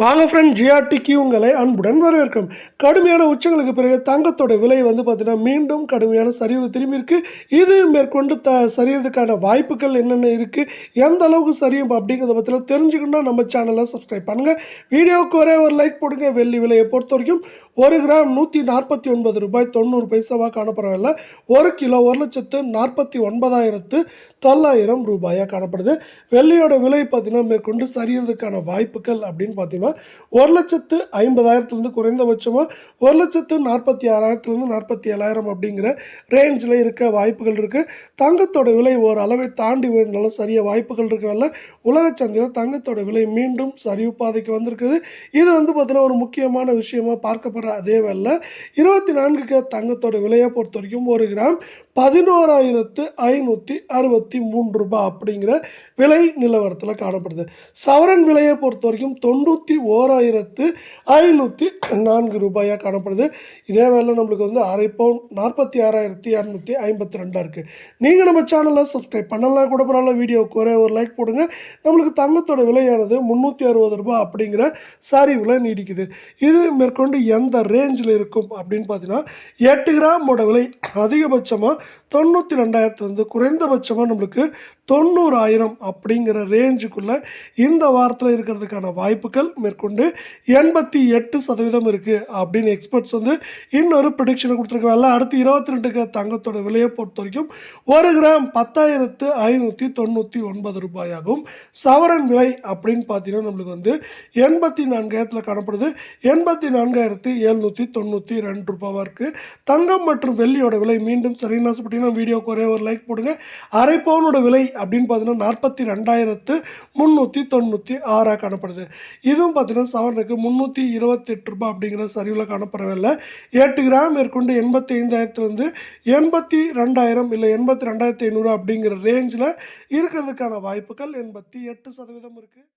வாங்க ஃப்ரெண்ட் ஜிஆர்டிக்கு உங்களை அன்புடன் வரவேற்கும். கடுமையான உச்சங்களுக்கு பிறகு தங்கத்தோட விலை வந்து பார்த்தீங்கன்னா மீண்டும் கடுமையான சரிவு திரும்பி இருக்குது இது மேற்கொண்டு த சரியறதுக்கான வாய்ப்புகள் என்னென்ன இருக்குது எந்த அளவுக்கு சரியும் அப்படிங்கிறத பற்றிலாம் தெரிஞ்சுக்கணும்னா நம்ம சேனலை சப்ஸ்கிரைப் பண்ணுங்கள் வீடியோவுக்கு ஒரே ஒரு லைக் போடுங்க. வெள்ளி விலையை பொறுத்த வரைக்கும் ஒரு கிராம் நூற்றி நாற்பத்தி ஒன்பது ரூபாய் தொண்ணூறு பைசாவாக காணப்படவில்லை. ஒரு கிலோ ஒரு லட்சத்து நாற்பத்தி ஒன்பதாயிரத்து தொள்ளாயிரம் ரூபாயாக காணப்படுது. வெள்ளியோட விலை பார்த்தீங்கன்னா மேற்கொண்டு சரியறதுக்கான வாய்ப்புகள் அப்படின்னு பார்த்தீங்கன்னா ஒரு லட்சத்து ஐம்பதாயிரத்துலேருந்து குறைந்தபட்சமாக ஒரு லட்சத்து நாற்பத்தி ஆறாயிரத்துலேருந்து நாற்பத்தி ஏழாயிரம் அப்படிங்கிற ரேஞ்சில் இருக்க வாய்ப்புகள் இருக்குது தங்கத்தோட விலை ஒரு அளவை தாண்டி உயர்ந்தாலும் சரிய வாய்ப்புகள் இருக்கிறதால உலக சந்தையில் தங்கத்தோட விலை மீண்டும் சரிவு பாதைக்கு வந்திருக்குது. இது வந்து பார்த்தீங்கன்னா ஒரு முக்கியமான விஷயமா பார்க்கப்படுற அதே வேலை இருபத்தி நான்கு கே தங்கத்தோட விலையை பொறுத்த வரைக்கும் ஒரு கிராம் பதினோராயிரத்து ஐநூற்றி அறுபத்தி மூன்று ரூபாய் அப்படிங்கிற விலை நிலவரத்தில் காணப்படுது. சவரன் விலையை பொறுத்த வரைக்கும் தொண்ணூற்றி ஓராயிரத்து ஐநூற்றி நான்கு ரூபாயாக காணப்படுது. இதே வேலை நம்மளுக்கு வந்து அரை பவுன் நாற்பத்தி ஆறாயிரத்தி இரநூத்தி ஐம்பத்தி ரெண்டாக இருக்குது நீங்கள் நம்ம சேனலை சப்ஸ்கிரைப் பண்ணலாம் கூட பரவாயில்ல வீடியோவுக்கு ஒரே ஒரு லைக் போடுங்க. நம்மளுக்கு தங்கத்தோட விலையானது முந்நூற்றி அறுபது ரூபாய் அப்படிங்கிற சாரி விலை நீடிக்குது. இது மேற்கொண்டு எந்த ரேஞ்சில் இருக்கும் அப்படின்னு பார்த்தீங்கன்னா எட்டு கிராமோட விலை அதிகபட்சமாக தொண்ணூற்றி ரெண்டாயிரத்துலேருந்து குறைந்தபட்சமாக நம்மளுக்கு தொண்ணூறாயிரம் அப்படிங்கிற ரேஞ்சுக்குள்ளே இந்த வாரத்தில் இருக்கிறதுக்கான வாய்ப்புகள் மேற்கொண்டு எண்பத்தி எட்டு சதவீதம் இருக்குது அப்படின்னு எக்ஸ்பர்ட்ஸ் வந்து இன்னொரு ப்ரிடிக்ஷனை கொடுத்துருக்காங்க. அடுத்து இருபத்தி ரெண்டுக்கு தங்கத்தோட விலையை பொறுத்த வரைக்கும் ஒரு கிராம் பத்தாயிரத்து ஐநூற்றி தொண்ணூற்றி ஒன்பது ரூபாயாகும். சவரன் விலை அப்படின்னு பார்த்தீங்கன்னா நம்மளுக்கு வந்து எண்பத்தி நான்காயிரத்தில் காணப்படுது. எண்பத்தி நான்காயிரத்து எழுநூற்றி தொண்ணூற்றி ரெண்டு ரூபாவாக இருக்குது தங்கம் மற்றும் வெள்ளியோட விலை மீண்டும் சரியான சரின்னு ஆசைப்பட்டீங்கன்னா வீடியோக்கு ஒரே ஒரு லைக் போடுங்க. அரை பவுனோட விலை அப்படின்னு பார்த்தீங்கன்னா நாற்பத்தி ரெண்டாயிரத்து முந்நூற்றி தொண்ணூற்றி ஆறாக காணப்படுது. இதுவும் பார்த்தீங்கன்னா சவரனுக்கு முந்நூற்றி இருபத்தெட்டு ரூபாய் அப்படிங்கிற சரிவில் காணப்படவில்லை எட்டு கிராம் மேற்கொண்டு எண்பத்தி ஐந்தாயிரத்துலேருந்து எண்பத்தி ரெண்டாயிரம் இல்லை எண்பத்தி ரெண்டாயிரத்தி ஐநூறு அப்படிங்கிற ரேஞ்சில் இருக்கிறதுக்கான வாய்ப்புகள் எண்பத்தி எட்டு சதவீதம் இருக்குது